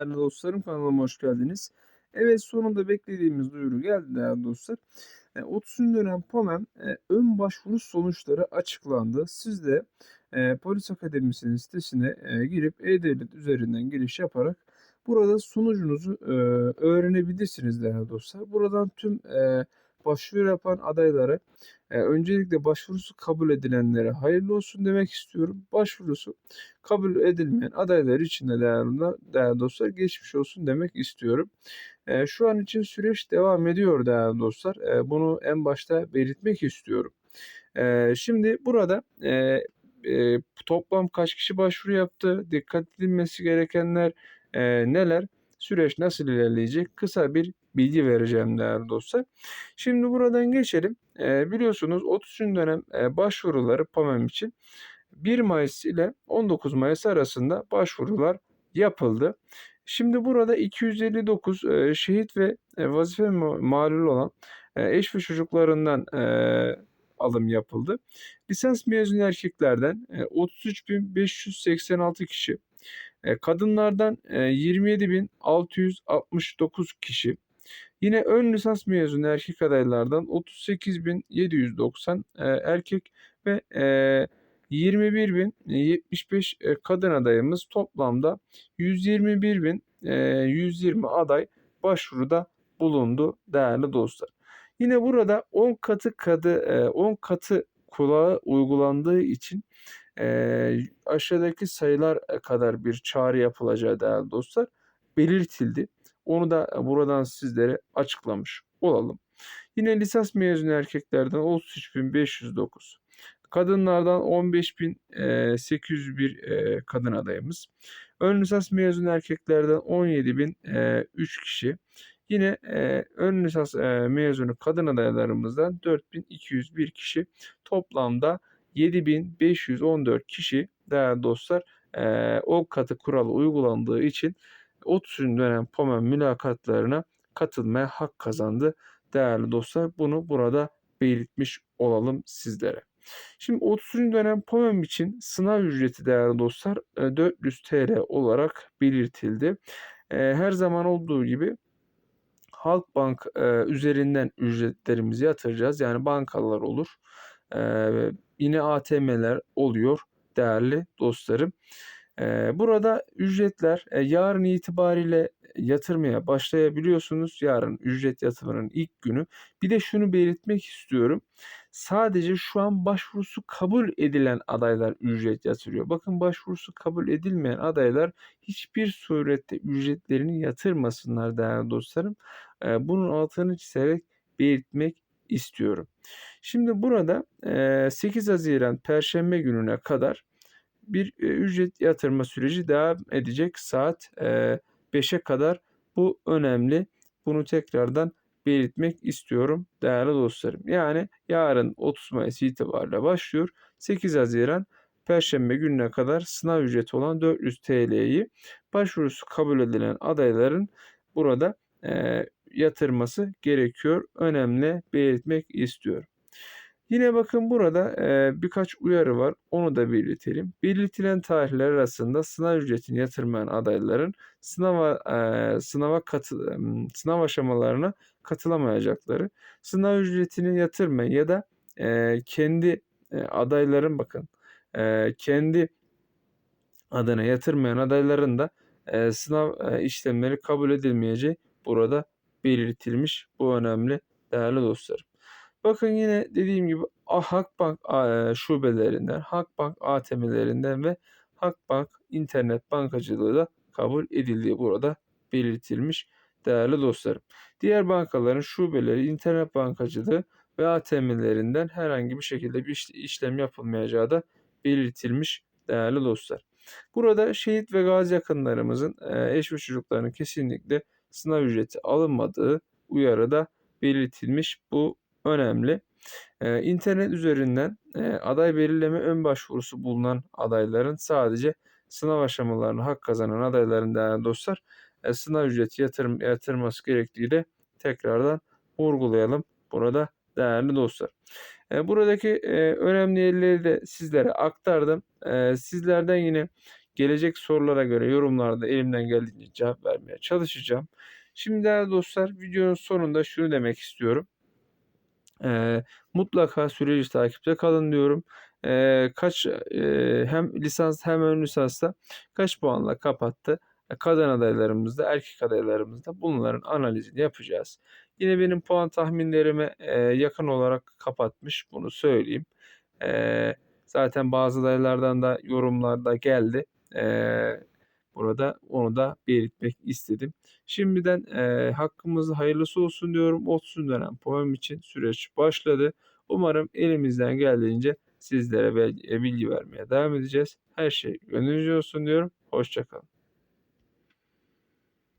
Değerli dostlarım kanalıma hoş geldiniz. Evet sonunda beklediğimiz duyuru geldi değerli dostlar. E, 30. dönem POMEM e, ön başvuru sonuçları açıklandı. Siz de e, Polis Akademisi'nin sitesine e, girip E-Devlet üzerinden giriş yaparak burada sonucunuzu e, öğrenebilirsiniz değerli dostlar. Buradan tüm e, başvuru yapan adaylara e, öncelikle başvurusu kabul edilenlere hayırlı olsun demek istiyorum. Başvurusu kabul edilmeyen adaylar için de değerli, değerli dostlar geçmiş olsun demek istiyorum. E, şu an için süreç devam ediyor değerli dostlar. E, bunu en başta belirtmek istiyorum. E, şimdi burada e, e, toplam kaç kişi başvuru yaptı, dikkat edilmesi gerekenler e, neler, süreç nasıl ilerleyecek kısa bir bilgi vereceğim değerli dostlar. Şimdi buradan geçelim. E, biliyorsunuz 30. dönem e, başvuruları PAMEM için 1 Mayıs ile 19 Mayıs arasında başvurular yapıldı. Şimdi burada 259 e, şehit ve e, vazife malul olan e, eş ve çocuklarından e, alım yapıldı. Lisans mezunu erkeklerden e, 33.586 kişi, e, kadınlardan e, 27.669 kişi, Yine ön lisans mezunu erkek adaylardan 38.790 e, erkek ve e, 21.075 e, kadın adayımız toplamda 121.120 aday başvuruda bulundu değerli dostlar. Yine burada 10 katı kadı 10 katı kulağı uygulandığı için e, aşağıdaki sayılar kadar bir çağrı yapılacağı değerli dostlar belirtildi. Onu da buradan sizlere açıklamış olalım. Yine lisans mezunu erkeklerden 33.509. Kadınlardan 15.801 kadın adayımız. Ön lisans mezunu erkeklerden 17.003 kişi. Yine e, ön lisans e, mezunu kadın adaylarımızdan 4201 kişi. Toplamda 7514 kişi değerli dostlar e, o katı kuralı uygulandığı için 30. dönem POMEM mülakatlarına katılmaya hak kazandı. Değerli dostlar bunu burada belirtmiş olalım sizlere. Şimdi 30. dönem POMEM için sınav ücreti değerli dostlar 400 e, TL olarak belirtildi. Her zaman olduğu gibi Halkbank üzerinden ücretlerimizi yatıracağız. Yani bankalar olur. Yine ATM'ler oluyor değerli dostlarım. Burada ücretler yarın itibariyle yatırmaya başlayabiliyorsunuz. Yarın ücret yatırımının ilk günü. Bir de şunu belirtmek istiyorum. Sadece şu an başvurusu kabul edilen adaylar ücret yatırıyor. Bakın başvurusu kabul edilmeyen adaylar hiçbir surette ücretlerini yatırmasınlar değerli dostlarım. Bunun altını çizerek belirtmek istiyorum. Şimdi burada 8 Haziran Perşembe gününe kadar bir ücret yatırma süreci devam edecek saat 5'e kadar. Bu önemli. Bunu tekrardan belirtmek istiyorum değerli dostlarım. Yani yarın 30 Mayıs itibariyle başlıyor. 8 Haziran Perşembe gününe kadar sınav ücreti olan 400 TL'yi başvurusu kabul edilen adayların burada e, yatırması gerekiyor. Önemli belirtmek istiyorum. Yine bakın burada e, birkaç uyarı var. Onu da belirtelim. Belirtilen tarihler arasında sınav ücretini yatırmayan adayların sınava e, sınava katı, sınav aşamalarına katılamayacakları, sınav ücretini yatırmayan ya da e, kendi e, adayların bakın e, kendi adına yatırmayan adayların da e, sınav e, işlemleri kabul edilmeyeceği burada belirtilmiş. Bu önemli değerli dostlarım. Bakın yine dediğim gibi Halkbank şubelerinden, Halkbank ATM'lerinden ve Halkbank internet bankacılığı da kabul edildiği burada belirtilmiş değerli dostlarım. Diğer bankaların şubeleri, internet bankacılığı ve ATM'lerinden herhangi bir şekilde bir işlem yapılmayacağı da belirtilmiş değerli dostlar. Burada şehit ve gazi yakınlarımızın eş ve çocuklarının kesinlikle sınav ücreti alınmadığı uyarıda belirtilmiş. Bu önemli. Ee, internet üzerinden e, aday belirleme ön başvurusu bulunan adayların sadece sınav aşamalarına hak kazanan adayların değerli dostlar e, sınav ücreti yatırım, yatırması gerektiği de tekrardan vurgulayalım burada değerli dostlar. E, buradaki e, önemli yerleri de sizlere aktardım. E, sizlerden yine gelecek sorulara göre yorumlarda elimden geldiğince cevap vermeye çalışacağım. Şimdi değerli dostlar videonun sonunda şunu demek istiyorum. Eee, mutlaka süreci takipte kalın diyorum. Eee, kaç eee, hem lisans hem ön lisansta kaç puanla kapattı? E, Kadın adaylarımızda, erkek adaylarımızda bunların analizini yapacağız. Yine benim puan tahminlerime eee, yakın olarak kapatmış bunu söyleyeyim. Eee, zaten bazı adaylardan da yorumlarda geldi. Eee, burada onu da belirtmek istedim. Şimdiden eee hakkımızda hayırlısı olsun diyorum. 30 dönem poem için süreç başladı. Umarım elimizden geldiğince sizlere e, bilgi vermeye devam edeceğiz. Her şey gönlünüzce olsun diyorum. Hoşçakalın.